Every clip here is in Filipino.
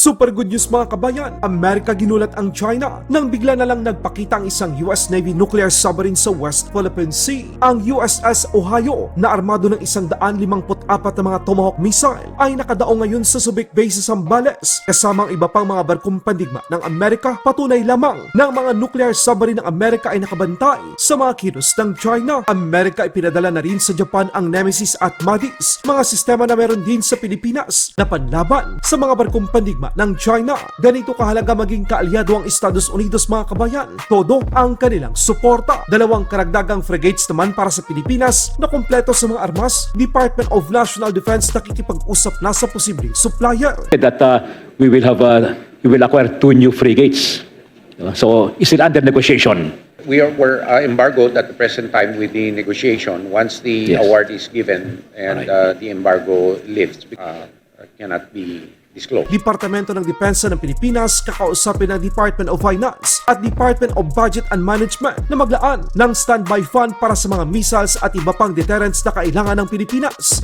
Super good news mga kabayan, Amerika ginulat ang China nang bigla na lang nagpakita ang isang US Navy nuclear submarine sa West Philippine Sea. Ang USS Ohio na armado ng isang daan limangput apat na mga Tomahawk missile ay nakadaong ngayon sa Subic Bay sa Zambales kasama ang iba pang mga barkong pandigma ng Amerika. Patunay lamang ang mga nuclear submarine ng Amerika ay nakabantay sa mga kilos ng China. Amerika ipinadala na rin sa Japan ang Nemesis at Madis, mga sistema na meron din sa Pilipinas na panlaban sa mga barkong pandigma ng China. Ganito kahalaga maging kaalyado ang Estados Unidos mga kabayan. Todo ang kanilang suporta. Dalawang karagdagang frigates naman para sa Pilipinas na kumpleto sa mga armas, Department of National Defense nakikipag-usap na sa posibleng supplier. that uh, we will have uh, we will acquire two new frigates. Uh, So is it under negotiation? We are, we're uh, embargoed at the present time with the negotiation. Once the Yes. award is given and uh, Alright. the embargo lifts, uh, cannot be disclosed. Departamento ng Depensa ng Pilipinas kakausapin ng Department of Finance at Department of Budget and Management na maglaan ng standby fund para sa mga missiles at iba pang deterrents na kailangan ng Pilipinas.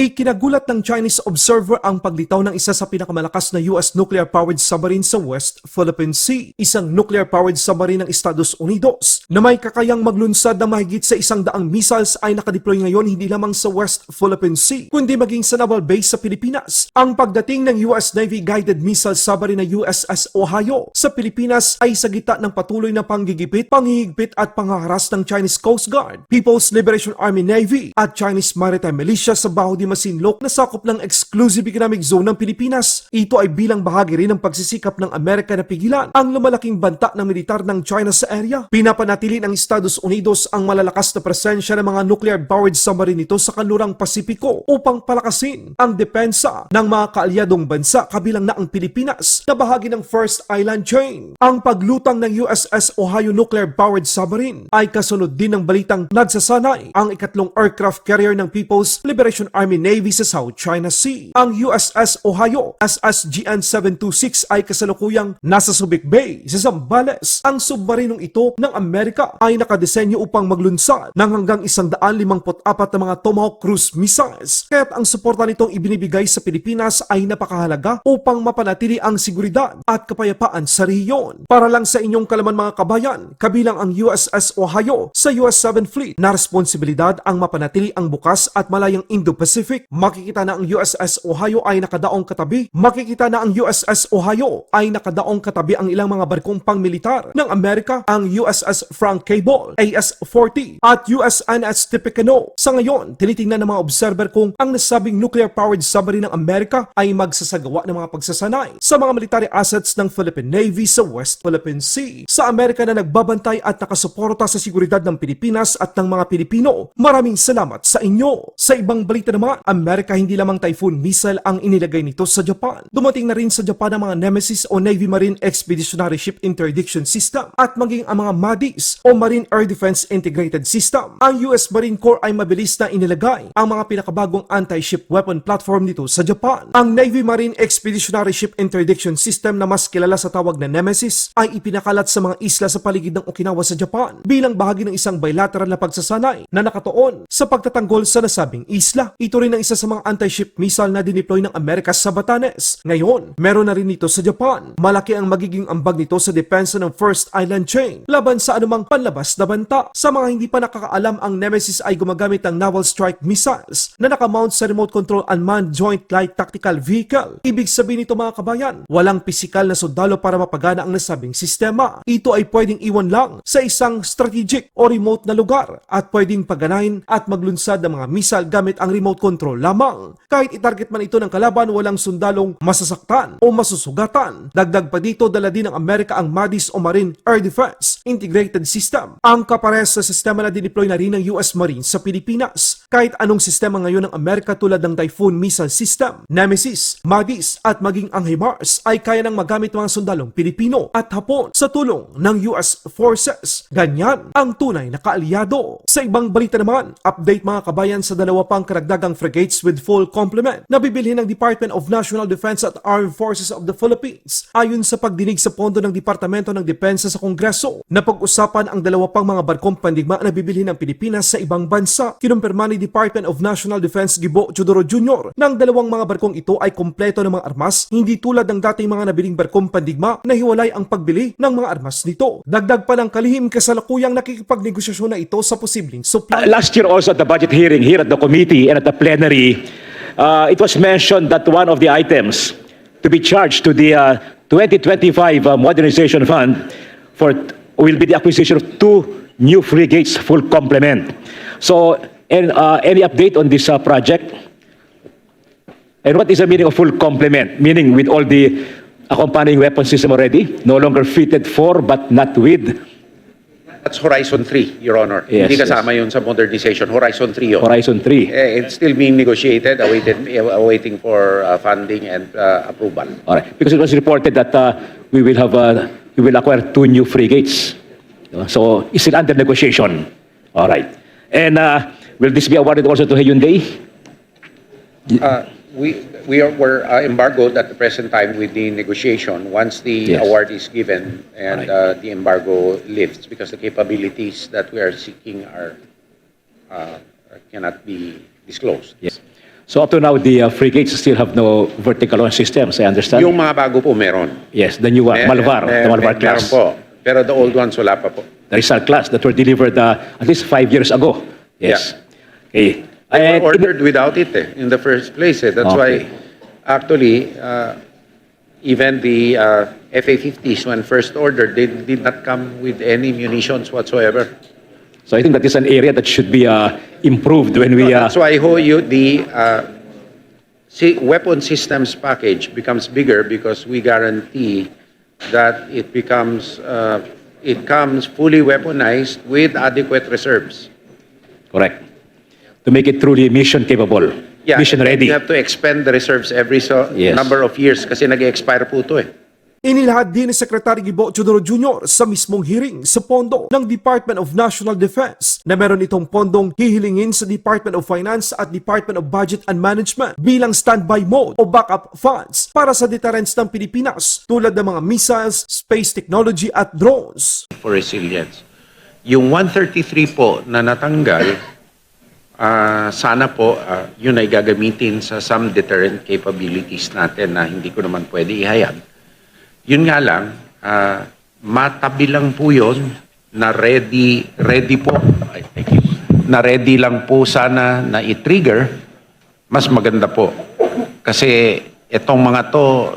Ikinagulat ng Chinese observer ang paglitaw ng isa sa pinakamalakas na US nuclear-powered submarine sa West Philippine Sea, isang nuclear-powered submarine ng Estados Unidos na may kakayang maglunsad ng mahigit sa isang daang missiles ay nakadeploy ngayon hindi lamang sa West Philippine Sea, kundi maging sa naval base sa Pilipinas. Ang pagdating ng US Navy guided missile submarine na USS Ohio sa Pilipinas ay sa gitna ng patuloy na panggigipit, panghihigpit at panghaharas ng Chinese Coast Guard, People's Liberation Army Navy at Chinese Maritime Militia sa Baho Masinloc na sakop ng exclusive economic zone ng Pilipinas. Ito ay bilang bahagi rin ng pagsisikap ng Amerika na pigilan ang lumalaking banta ng militar ng China sa area. Pinapanatili ng Estados Unidos ang malalakas na presensya ng mga nuclear-powered submarine nito sa kanlurang Pasipiko upang palakasin ang depensa ng mga kaalyadong bansa kabilang na ang Pilipinas na bahagi ng First Island Chain. Ang paglutang ng USS Ohio nuclear-powered submarine ay kasunod din ng balitang nagsasanay ang ikatlong aircraft carrier ng People's Liberation Army Navy sa South China Sea. Ang USS Ohio SSGN 726 ay kasalukuyang nasa Subic Bay sa Zambales. Ang submarinong ito ng Amerika ay nakadesenyo upang maglunsad ng hanggang 154 na mga Tomahawk cruise missiles. Kaya't ang suporta nitong ibinibigay sa Pilipinas ay napakahalaga upang mapanatili ang seguridad at kapayapaan sa rehiyon. Para lang sa inyong kalaman mga kabayan, kabilang ang USS Ohio sa US 7 Fleet na responsibilidad ang mapanatili ang bukas at malayang Indo-Pacific. Makikita na ang USS Ohio ay nakadaong katabi. Makikita na ang USS Ohio ay nakadaong katabi ang ilang mga barkong pangmilitar ng Amerika, ang USS Frank Cable, AS-40 at USNS Tippecanoe. Sa ngayon, tinitingnan ng mga observer kung ang nasabing nuclear-powered submarine ng Amerika ay magsasagawa ng mga pagsasanay sa mga military assets ng Philippine Navy sa West Philippine Sea. Sa Amerika na nagbabantay at nakasuporta sa seguridad ng Pilipinas at ng mga Pilipino, maraming salamat sa inyo. Sa ibang balita naman, Amerika hindi lamang Typhoon missile ang inilagay nito sa Japan. Dumating na rin sa Japan ang mga Nemesis o Navy Marine Expeditionary Ship Interdiction System at maging ang mga MADIS o Marine Air Defense Integrated System. Ang US Marine Corps ay mabilis na inilagay ang mga pinakabagong anti-ship weapon platform nito sa Japan. Ang Navy Marine Expeditionary Ship Interdiction System na mas kilala sa tawag na Nemesis ay ipinakalat sa mga isla sa paligid ng Okinawa sa Japan bilang bahagi ng isang bilateral na pagsasanay na nakatuon sa pagtatanggol sa nasabing isla. Ito rin ang isa sa mga anti-ship missile na dineploy ng Amerika sa Batanes. Ngayon, meron na rin ito sa Japan. Malaki ang magiging ambag nito sa depensa ng First Island Chain laban sa anumang panlabas na banta. Sa mga hindi pa nakakaalam, ang Nemesis ay gumagamit ng Naval Strike Missiles na nakamount sa Remote Control Unmanned Joint Light Tactical Vehicle. Ibig sabihin nito mga kabayan, walang pisikal na sundalo para mapagana ang nasabing sistema. Ito ay pwedeng iwan lang sa isang strategic o remote na lugar at pwedeng paganahin at maglunsad ng mga missile gamit ang remote control lamang. Kahit itarget man ito ng kalaban, walang sundalong masasaktan o masusugatan. Dagdag pa dito, dala din ng Amerika ang MADIS o Marine Air Defense Integrated System. Ang kapares sa sistema na dineploy na rin ng US Marines sa Pilipinas. Kahit anong sistema ngayon ng Amerika tulad ng Typhoon Missile System, Nemesis, MADIS at maging ang HIMARS ay kaya nang magamit mga sundalong Pilipino at Hapon sa tulong ng US Forces. Ganyan ang tunay na kaalyado. Sa ibang balita naman, update mga kabayan sa dalawa pang karagdagang frigates with full complement na bibilhin ng Department of National Defense at Armed Forces of the Philippines ayon sa pagdinig sa pondo ng Departamento ng Depensa sa Kongreso na pag-usapan ang dalawa pang mga barkong pandigma na bibilhin ng Pilipinas sa ibang bansa. Kinumpirma ni Department of National Defense Gibo Chodoro Jr. na ang dalawang mga barkong ito ay kompleto ng mga armas, hindi tulad ng dating mga nabiling barkong pandigma na hiwalay ang pagbili ng mga armas nito. Dagdag pa ng kalihim kasalukuyang nakikipagnegosasyon na ito sa posibleng Uh, supply. last year also at the budget hearing here at the committee and at the plenary, uh, it was mentioned that one of the items to be charged to the uh, 2025 uh, Modernization Fund for will be the acquisition of two new frigates full complement. So, and, uh, any update on this uh, project? And what is the meaning of full complement? Meaning with all the accompanying weapon system already, no longer fitted for but not with That's Horizon 3, Your Honor. Yes, Hindi yes. kasama yun sa modernization. Horizon 3 yun. Horizon 3. Eh, It's still being negotiated, awaited, awaiting for uh, funding and uh, approval. All right, because it was reported that uh, we will have, uh, we will acquire two new frigates. So it's still under negotiation. All right. And uh, will this be awarded also to Hyundai? Uh, We, we are, we're uh, embargoed at the present time with the negotiation. Once the Yes. award is given and Alright. uh, the embargo lifts, because the capabilities that we are seeking are, uh, cannot be disclosed. Yes. So up to now, the uh, frigates still have no vertical launch systems, I understand? Yung mga bago po meron. Yes, the new one, Mer- Malvar, mer- the Malvar mer- meron class. po. Pero the old ones wala pa po. The Rizal class that were delivered uh, at least five years ago. Yes. Okay. They And were ordered without it eh, in the first place. Eh. That's Okay. why, actually, uh, even the uh, FA-50s, when first ordered, they did not come with any munitions whatsoever. So I think that is an area that should be uh, improved when we, uh, That's why ho, you, the uh, si- weapon systems package becomes bigger because we guarantee that it becomes, uh, it comes fully weaponized with adequate reserves. correct, to make it truly mission capable, Yeah, mission ready. You have to expend the reserves every so Yes. number of years kasi nag-expire po ito eh. Inilahad din ni Secretary Gibo Chodoro Jr. sa mismong hearing sa pondo ng Department of National Defense na meron itong pondong hihilingin sa Department of Finance at Department of Budget and Management bilang standby mode o backup funds para sa deterrence ng Pilipinas tulad ng mga missiles, space technology at drones. for resilience. Yung 133 po na natanggal, ah, sana po ah, yun ay gagamitin sa some deterrent capabilities natin na hindi ko naman pwede ihayag. Yun nga lang, ah, matabi lang po yun na ready, ready po, ay, thank you, na ready lang po sana na i-trigger, mas maganda po. Kasi itong mga to,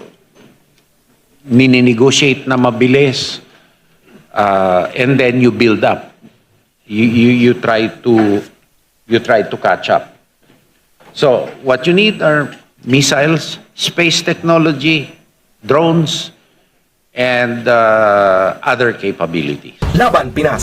nininegotiate na mabilis, uh, and then you build up. You, you, you try to you try to catch up. So what you need are missiles, space technology, drones, and uh, other capabilities. Laban Pinas.